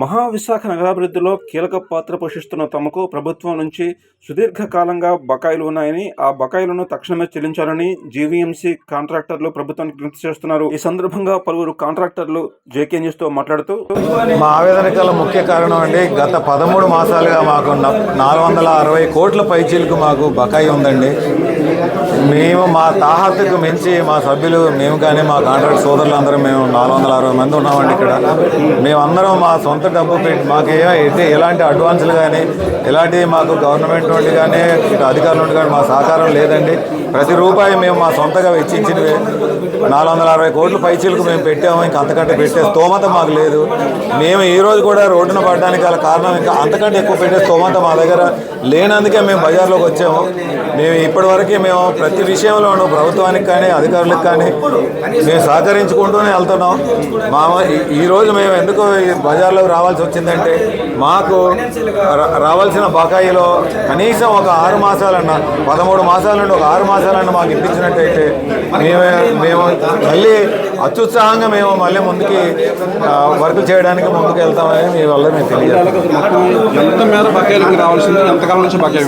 మహావిశాఖ నగరాభివృద్ధిలో కీలక పాత్ర పోషిస్తున్న తమకు ప్రభుత్వం నుంచి సుదీర్ఘకాలంగా బకాయిలు ఉన్నాయని ఆ బకాయిలను తక్షణమే చెల్లించాలని జీవీఎంసీ కాంట్రాక్టర్లు ప్రభుత్వానికి విజ్ఞప్తి చేస్తున్నారు. ఈ సందర్భంగా పలువురు కాంట్రాక్టర్లు జేకే న్యూస్తో మాట్లాడుతూ మా ఆవేదన గల ముఖ్య కారణం అండి గత పదమూడు మాసాలుగా మాకు నాలుగు వందల అరవై కోట్ల పైచీలకు మాకు బకాయి ఉందండి. మేము మా తాహతుకు మించి మా సభ్యులు మేము కానీ మా కాంట్రాక్ట్ సోదరులు అందరం మేము నాలుగు వందల అరవై మంది ఉన్నామండి ఇక్కడ. మేమందరం మా సొంత డబ్బు పెట్టి మాకు ఏ ఎలాంటి అడ్వాన్సులు కానీ ఎలాంటి మాకు గవర్నమెంట్ నుండి కానీ అధికారుల నుండి కానీ మా సహకారం లేదండి. ప్రతి రూపాయి మేము మా సొంతగా వెచ్చించినవి. నాలుగు వందల అరవై కోట్ల పైచీలకు మేము పెట్టాము ఇంకా అంతకంటే పెట్టే స్తోమత మాకు లేదు. మేము ఈ రోజు కూడా రోడ్డున పడడానికి గల కారణం ఇంకా అంతకంటే ఎక్కువ పెట్టే స్తోమత మా దగ్గర లేనందుకే మేము బజార్లోకి వచ్చాము. మేము ఇప్పటివరకు మేము ప్రతి విషయంలోనూ ప్రభుత్వానికి కానీ అధికారులకు కానీ మేము సహకరించుకుంటూనే వెళ్తున్నాం. మా ఈ- ఈ రోజు మేము ఎందుకు ఈ బజార్లోకి రావాల్సి వచ్చిందంటే మాకు రావాల్సిన బకాయిలో కనీసం ఒక ఆరు మాసాలన్న పదమూడు మాసాల నుండి ఒక ఆరు మాసాలన్న మాకు ఇప్పించినట్టయితే మేము మేము మళ్ళీ అత్యుత్సాహంగా మేము మళ్ళీ ముందుకి వర్క్ చేయడానికి ముందుకు వెళ్తామని మీ వల్ల మేము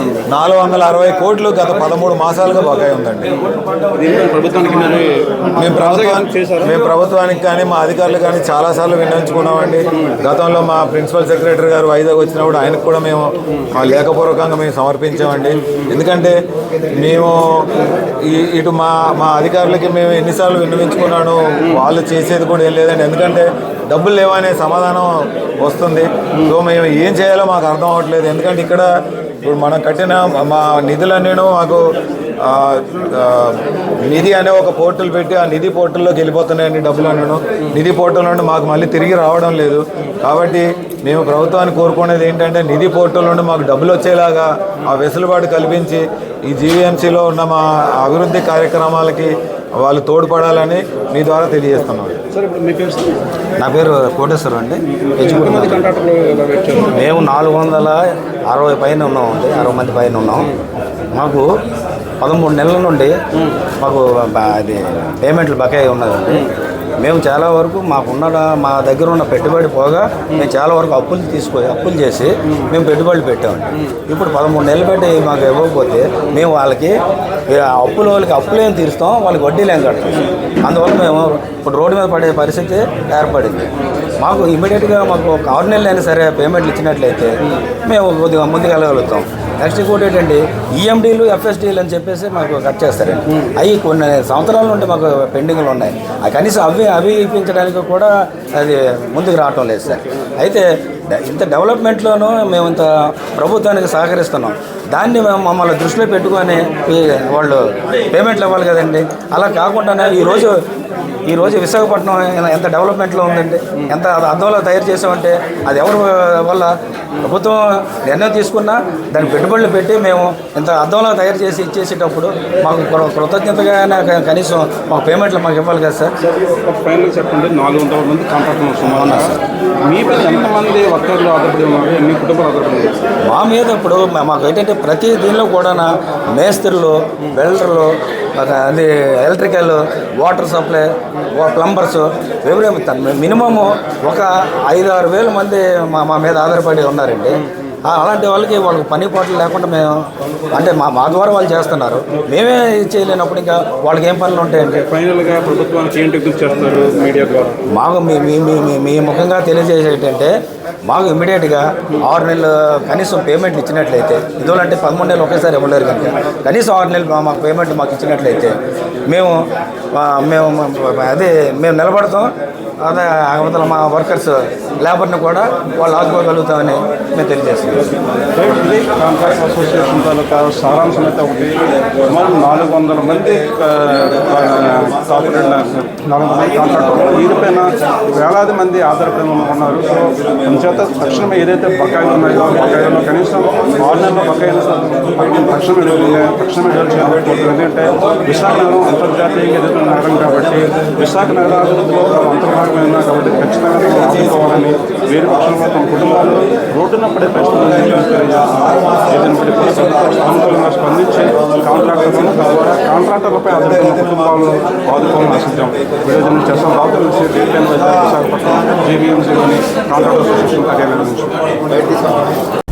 ఉంది? నాలుగు వందల అరవై కోట్లు గత పదమూడు మాసాలుగా బకాయి ఉందండి. ప్రభుత్వానికి మరి మేము ప్రభుత్వానికి మేము ప్రభుత్వానికి కానీ మా అధికారులు కానీ చాలాసార్లు విన్నవించుకున్నామండి. గతంలో మా ప్రిన్సిపల్ సెక్రటరీ గారు వైజాగ్ వచ్చినప్పుడు ఆయనకు కూడా మేము మా లేఖపూర్వకంగా మేము సమర్పించామండి. ఎందుకంటే మేము ఇటు మా మా అధికారులకి మేము ఎన్నిసార్లు విన్నవించుకున్నాను. వాళ్ళు చేసేది కూడా ఏం లేదండి. ఎందుకంటే డబ్బులు లేవనే సమాధానం వస్తుంది. సో మేము ఏం చేయాలో మాకు అర్థం అవ్వట్లేదు. ఎందుకంటే ఇక్కడ ఇప్పుడు మనం కట్టిన మా నిధులన్నీను మాకు నిధి అనే ఒక పోర్టల్ పెట్టి ఆ నిధి పోర్టల్లోకి వెళ్ళిపోతున్నాయండి డబ్బులు అన్నను. నిధి పోర్టల్ నుండి మాకు మళ్ళీ తిరిగి రావడం లేదు. కాబట్టి మేము ప్రభుత్వాన్ని కోరుకునేది ఏంటంటే నిధి పోర్టల్ నుండి మాకు డబ్బులు వచ్చేలాగా ఆ వెసులుబాటు కల్పించి ఈ జీవీఎంసీలో ఉన్న మా అభివృద్ధి కార్యక్రమాలకి వాళ్ళు తోడ్పడాలని మీ ద్వారా తెలియజేస్తున్నాం. నా పేరు కోటేశ్వరం అండి. మేము నాలుగు వందల అరవై పైన ఉన్నామండి. అరవై మంది పైన ఉన్నాం. మాకు పదమూడు నెలల నుండి మాకు అది పేమెంట్లు బకాయి ఉన్నదండి. మేము. చాలా వరకు మాకున్న మా దగ్గర ఉన్న పెట్టుబడి పోగా మేము. చాలా వరకు అప్పులు తీసుకొని అప్పులు చేసి మేము. పెట్టుబడులు పెట్టామండి. ఇప్పుడు పదమూడు నెలలు పెట్టి మాకు ఇవ్వకపోతే మేము వాళ్ళకి అప్పుల వాళ్ళకి అప్పులేం తీరుస్తాం వాళ్ళకి వడ్డీలేం కడతాం. అందువల్ల మేము ఇప్పుడు రోడ్డు మీద పడే పరిస్థితి ఏర్పడింది. మాకు ఇమీడియట్గా మాకు ఒక ఆరు నెలలు అయినా సరే పేమెంట్లు ఇచ్చినట్లయితే మేము కొద్దిగా ముందుకు వెళ్ళగలుగుతాం. నెక్స్ట్ ఇంకోటి ఏంటంటే ఈఎండీలు ఎఫ్ఎస్డీలు అని చెప్పేసి మాకు కట్ చేస్తారండి. అవి కొన్ని సంవత్సరాల నుండి మాకు పెండింగ్లు ఉన్నాయి. ఆ కనీసం అవి అవి ఇప్పించడానికి కూడా అది ముందుకు రావటం లేదు సార్. అయితే ఇంత డెవలప్మెంట్లోనూ మేము ఇంత ప్రభుత్వానికి సహకరిస్తున్నాం. దాన్ని మేము మమ్మల్ని దృష్టిలో పెట్టుకొని వాళ్ళు పేమెంట్లు ఇవ్వాలి కదండి. అలా కాకుండానే ఈరోజు ఈ రోజు విశాఖపట్నం ఎంత- డెవలప్మెంట్లో ఉందండి ఎంత అద్దంలో తయారు చేసామంటే అది ఎవరి వల్ల? ప్రభుత్వం నిర్ణయం తీసుకున్నా దాన్ని పెట్టుబడులు పెట్టి మేము ఇంత అద్దంలో తయారు చేసి ఇచ్చేసేటప్పుడు మాకు కృతజ్ఞతగా కనీసం మాకు పేమెంట్లు మాకు ఇవ్వాలి కదా సార్. ఫైనల్ చెప్పండి. నాలుగు వందల మంది కాంట్రాక్టర్లు వస్తున్నారు సార్? మీ ఎంతమంది వర్కర్లు ఆధారపడి ఉన్నారు ఎన్ని కుటుంబాలు ఆధారపడి మా మీద ఇప్పుడు మాకు ఏంటంటే ప్రతి దీనిలో కూడా మేస్త్రులు వెల్డర్లు అది ఎలక్ట్రికల్ వాటర్ సప్లై ప్లంబర్స్ ఎవరేమి మినిమము ఒక ఐదు ఆరు వేల మంది మా మా మీద ఆధారపడి ఉన్నారండి. అలాంటి వాళ్ళకి వాళ్ళకి పని పాటలు లేకుండా మేము అంటే మా మా ద్వారా వాళ్ళు చేస్తున్నారు. మేమే చేయలేనప్పుడు ఇంకా వాళ్ళకి ఏం పనులు ఉంటాయండి? ఫైనల్గా ప్రభుత్వానికి ఏంటి విజ్ఞప్తి చేస్తారు మీడియా ద్వారా? మాకు మీ మీ మీ మీ- ముఖంగా తెలియజేసేది ఏంటంటే మాకు ఇమ్మీడియట్గా ఆరు నెలలు కనీసం పేమెంట్లు ఇచ్చినట్లయితే ఇదివలంటే పదమూడు నెలలు ఒకేసారి ఇవ్వలేరు కనుక కనీసం ఆరు నెలలు మాకు పేమెంట్ మాకు ఇచ్చినట్లయితే మేము మేము అదే మేము నిలబడతాం అవతల మా వర్కర్స్ లేబర్ని కూడా వాళ్ళు ఆదుకోగలుగుతామని మేము తెలియజేస్తున్నాం. కాంట్రాక్ట్ అసోసియేషన్ తాలూకా సారాంశం అయితే ఒకటి. సుమారు నాలుగు వందల మంది కార్పొరేట్ నాలుగు మంది కాంట్రాక్టర్లు వీరిపైన వేలాది మంది ఆధారపడి ఉన్నారు. సో అందుచేత తక్షణమే ఏదైతే బకాయిలు ఉన్నాయో బకాయిలో కనీసం ఆరు నెలల బకాయిలు తక్షణమే తక్షణమే విడుదల ఎందుకంటే విశాఖ నగరం అంతర్జాతీయంగా ఎదుర్కొన్న నగరం కాబట్టి విశాఖ నగరాభివృద్ధిలో తమ అంతర్భాగమైన కాబట్టి ఖచ్చితంగా తమ ఆదుకోవాలని వేరే పక్షంలో తమ కుటుంబాలు రోడ్డున పడే పరిస్థితులను తెలియజేస్తున్నారు స్పందించి కాంట్రాక్టర్లను తద్వారా కాంట్రాక్టర్లపై ఆధారపడిన కుటుంబాలను ఆదుకోవాలని ఆశించాం వీడియో నుంచి చేస్తాం. రావుతల విశాఖపట్నం జీవీఎంసీలోని కాంట్రాక్టర్ అసోసియేషన్ కార్యాలయం నుంచి.